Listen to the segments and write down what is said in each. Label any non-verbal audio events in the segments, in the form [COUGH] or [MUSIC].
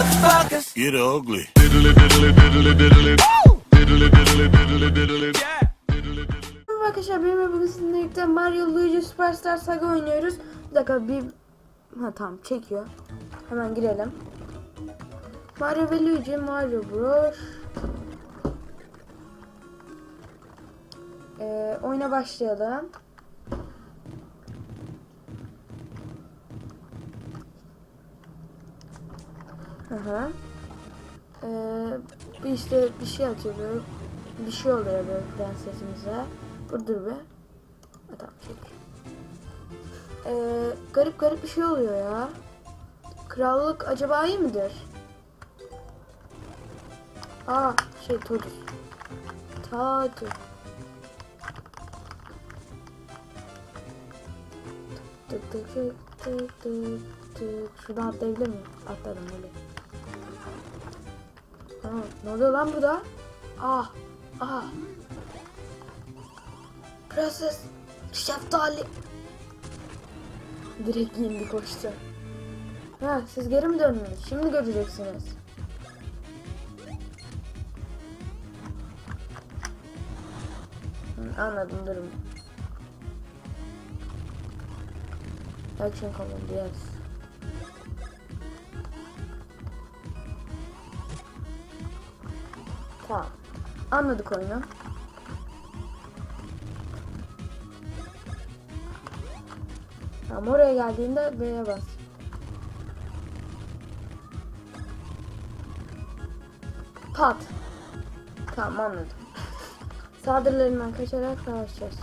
motherfuckers. Get ugly. Merhaba arkadaşlar benim bugün sizinle birlikte Mario Luigi Superstar Saga oynuyoruz. Bir dakika bir... Ha tamam çekiyor. Hemen girelim. Mario ve Luigi Mario Bros. Ee, oyuna başlayalım. Hı. Ee, işte bir şey atıyor. Bir şey oluyor böyle prensesimize. Dur be. Tamam çek. Ee, garip garip bir şey oluyor ya. Krallık acaba iyi midir? Aa şey Todus. Tık. Şuradan atlayabilir miyim? Atladım öyle. Ne oluyor lan burada? Ah, ah. Prenses, şeftali. Direkt indi koştu. Ha, siz geri mi döndünüz? Şimdi göreceksiniz. Anladım durum. Action command, yes. Anladık oyunu. Tamam oraya geldiğinde B'ye bas. Pat. Tamam anladım. [LAUGHS] Saldırılarından kaçarak savaşacağız.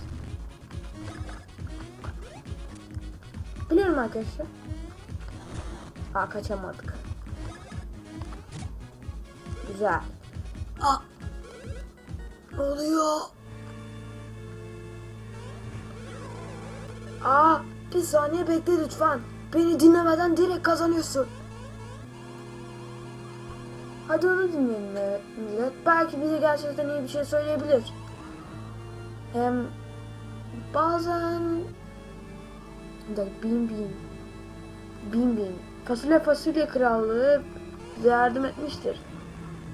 Biliyorum arkadaşlar. Aa kaçamadık. Güzel. Aa. Ne oluyor? Aa, bir saniye bekle lütfen. Beni dinlemeden direkt kazanıyorsun. Hadi onu dinleyelim mi- millet. Belki bize gerçekten iyi bir şey söyleyebilir. Hem bazen da bin bin bin bin fasulye fasulye krallığı yardım etmiştir.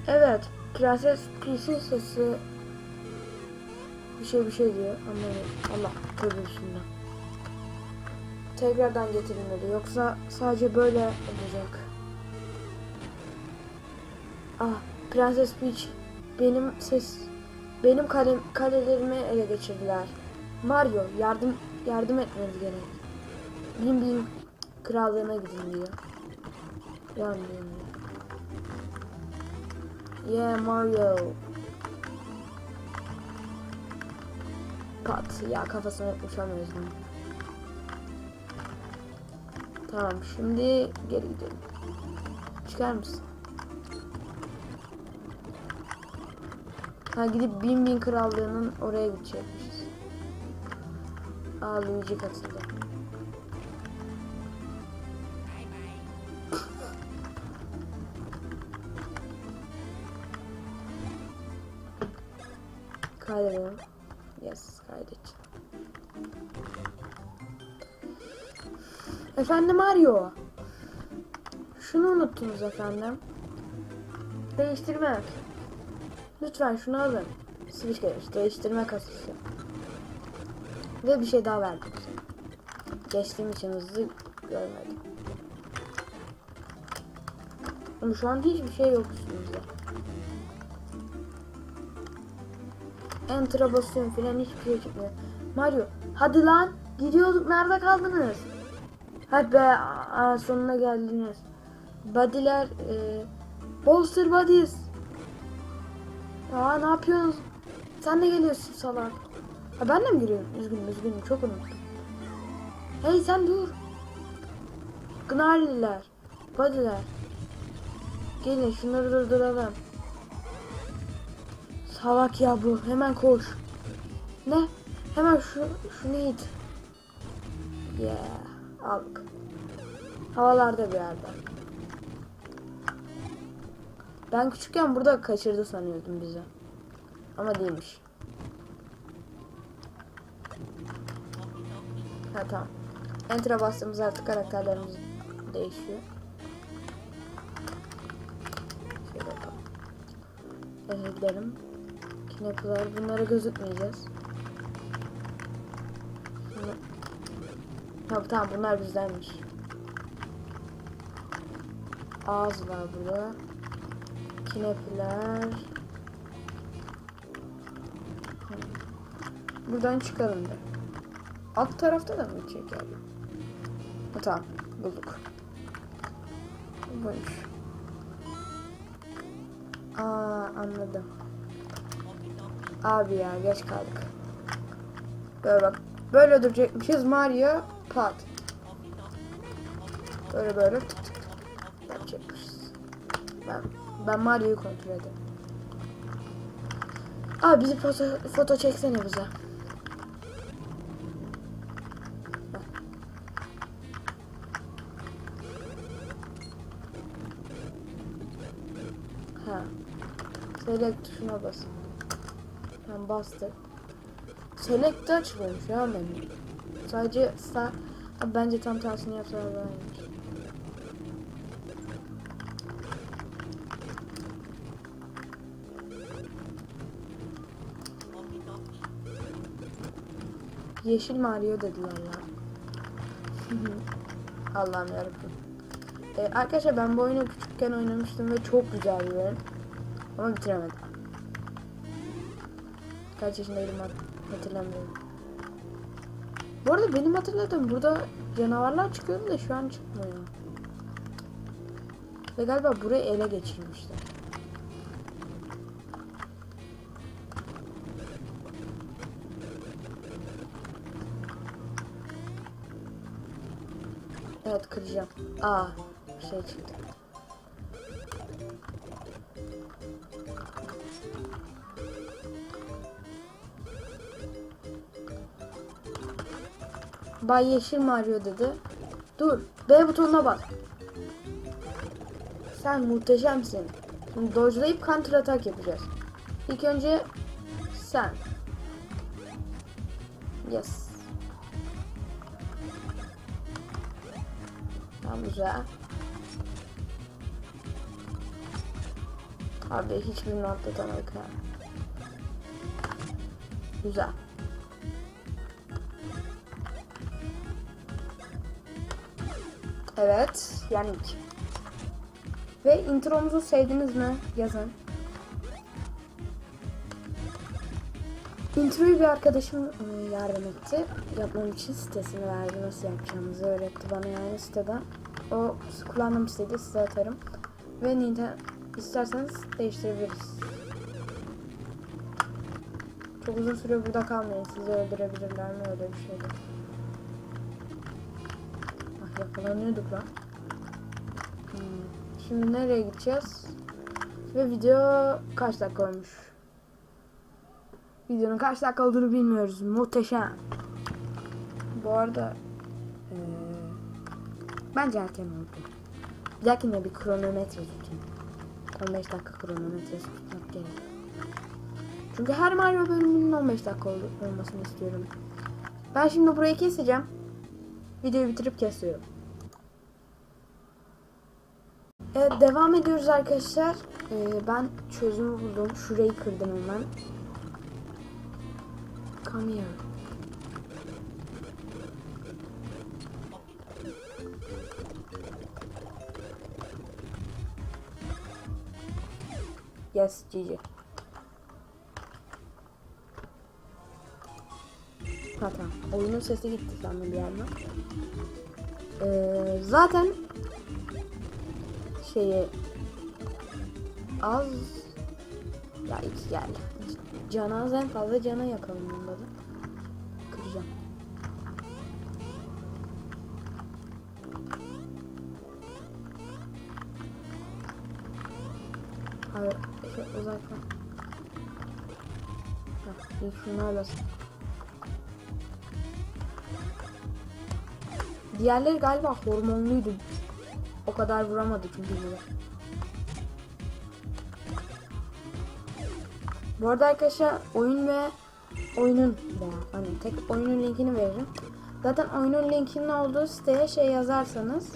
Evet, Prenses Peach'in bir şey bir şey diyor anlamadım. Allah tövbe bismillah. Tekrardan getirilmeli yoksa sadece böyle olacak. Ah, Prenses Peach benim ses benim kalem, kalelerimi ele geçirdiler. Mario yardım yardım etmeniz gerek. Bin bin krallığına gidin diyor. Yan diyor. Yeah Mario. Pat. Ya kafasına uçamıyoruz. Tamam şimdi geri gidelim. Çıkar mısın? Ha gidip Bin Bin Krallığı'nın oraya gidecekmişiz. Aa Luigi katıldı. Kaydedelim. Yes kaydet. Efendim Mario. Şunu unuttunuz efendim. Değiştirmek. Lütfen şunu alın. Switch gelmiş. Değiştirme kasası. Ve bir şey daha verdim size. Geçtiğim için hızlı görmedim. Ama şu an hiçbir şey yok üstümüzde. Enter'a basıyorum filan hiçbir şey çıkmıyor. Mario hadi lan gidiyorduk nerede kaldınız? Hadi be aa, sonuna geldiniz. Body'ler e, Bolster Bodies. Aa ne yapıyorsunuz? Sen de geliyorsun salak. Ha ben de mi giriyorum? Üzgünüm üzgünüm çok unuttum. Hey sen dur. Gnarliler. Body'ler. Gelin şunları durduralım. Salak ya bu. Hemen koş. Ne? Hemen şu şunu it. Yeah. Aldık. Havalarda bir yerde. Ben küçükken burada kaçırdı sanıyordum bizi. Ama değilmiş. Ha tamam. Enter'a bastığımız artık karakterlerimiz değişiyor. Ee, gidelim. Knapler bunlara gözükmeyeceğiz. Tamam tamam bunlar bizdenmiş. Ağız var burada. Knapler. Buradan çıkalım da. Alt tarafta da mı çeker? Tamam bulduk. Buymuş. Aa anladım. Abi ya geç kaldık. Böyle bak. Böyle öldürecekmişiz Mario pat. Böyle böyle tık tık tık yapacakmışız. Ben, ben Mario'yu kontrol edeyim. Abi bizi foto, foto çeksene bize. Ha. Select tuşuna bas. Ben bastık. Select açılıyormuş ya benim. Sadece sağ... Abi bence tam tersini yapsalar. Yeşil Mario dediler ya. [LAUGHS] Allah'ım yarabbim. Ee, arkadaşlar ben bu oyunu küçükken oynamıştım ve çok güzel bir oyun. Ama bitiremedim. Kaç yaşındaydım hat- hatırlamıyorum. Bu arada benim hatırladığım burada canavarlar çıkıyordu da şu an çıkmıyor. Ve galiba burayı ele geçirmişler. Evet kıracağım. Aa şey çıktı. Bay Yeşil Mario dedi. Dur. B butonuna bas. Sen muhteşemsin. Şimdi dodge'layıp counter atak yapacağız. İlk önce sen. Yes. Tamam güzel. Abi hiçbirini atlatamadık ha. Güzel. Evet, yendik. Ve intromuzu sevdiniz mi? Yazın. Introyu bir arkadaşım e, yardım etti. Yapmam için sitesini verdi. Nasıl yapacağımızı öğretti bana yani siteden. O kullandığım sitede size atarım. Ve Nintendo isterseniz değiştirebiliriz. Çok uzun süre burada kalmayın. Sizi öldürebilirler mi öyle bir şeydi. Yakalanıyorduk lan. Hmm. Şimdi nereye gideceğiz? Ve video kaç dakika olmuş? Videonun kaç dakika olduğunu bilmiyoruz. Muhteşem. Bu arada eee, bence erken oldu. Bir dahakine bir kronometre tutayım. 15 dakika kronometre tutmak gerek. Çünkü her Mario bölümünün 15 dakika ol- olmasını istiyorum. Ben şimdi burayı keseceğim. Videoyu bitirip kesiyorum. Evet devam ediyoruz arkadaşlar. Ee, ben çözümü buldum. Şurayı kırdım hemen. Come here. Yes, GG. Ha tamam. Oyunun sesi gitti sandım bir yerden. Ee, zaten şeyi az ya iki geldi. Cana az en fazla cana yakalım bunda da. Kıracağım. Hayır, şey uzaktan. İlk şunlarla Diğerleri galiba hormonluydu. O kadar vuramadı çünkü bunu. Bu arada arkadaşlar oyun ve oyunun hani tek oyunun linkini veririm. Zaten oyunun linkinin olduğu siteye şey yazarsanız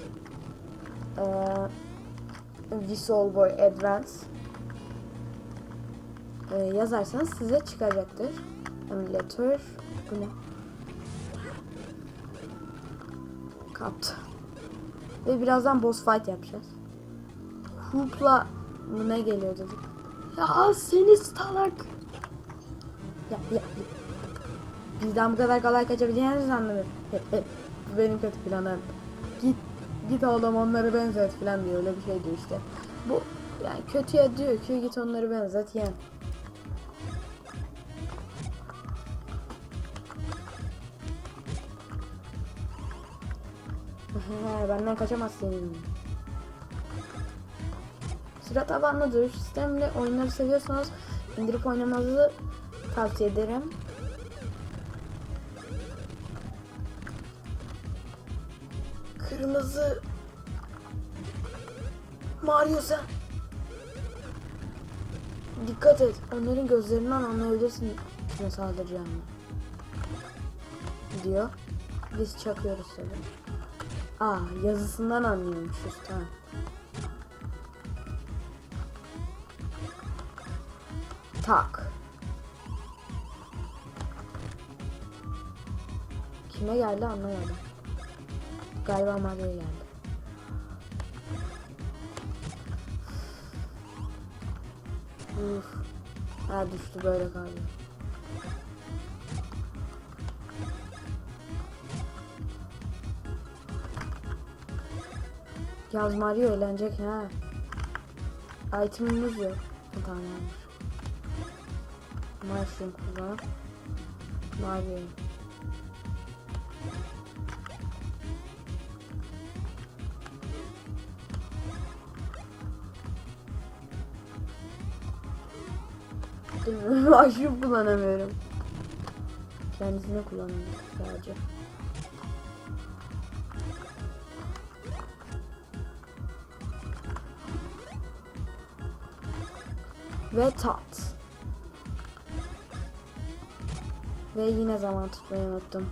eee Visual Boy Advance e, yazarsanız size çıkacaktır. Emulator. Bu ne? Kaptı. Ve birazdan boss fight yapacağız. Hoopla ne geliyor dedik. Ya seni salak. Ya ya. Bizden bu kadar kolay kaçabileceğinizi anlamıyorum. Bu benim kötü planım. Git git oğlum onları benzet falan diyor öyle bir şey diyor işte. Bu yani kötüye diyor ki git onları benzet yen. Benden kaçamazsın. Sıra tabanlı dövüş sistemiyle oyunları seviyorsanız indirip oynamanızı tavsiye ederim. Kırmızı Mario sen Dikkat et. Onların gözlerinden anlayabilirsin kime saldıracağını. Diyor. Biz çakıyoruz tabii. Aa yazısından anlıyormuşuz tamam. Tak. Kime geldi anlamadım. Galiba Mario'ya geldi. Uf. Ha düştü böyle kaldı. Yaz Mario eğlenecek ha. Itemimiz yok. Ha, Tamam yanlış. Mushroom kullan. Mario. Mushroom [LAUGHS] kullanamıyorum. Kendisine kullanıyorum sadece. Ve tat. Ve yine zaman tutmayı unuttum.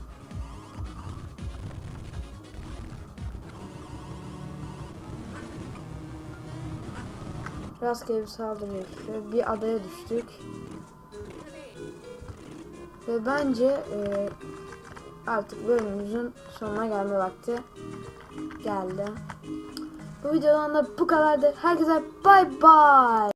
Rastgele bir saldırı yapıyor. Bir adaya düştük. Ve bence e, artık bölümümüzün sonuna gelme vakti geldi. Bu videodan da bu kadardı. Herkese bay bay.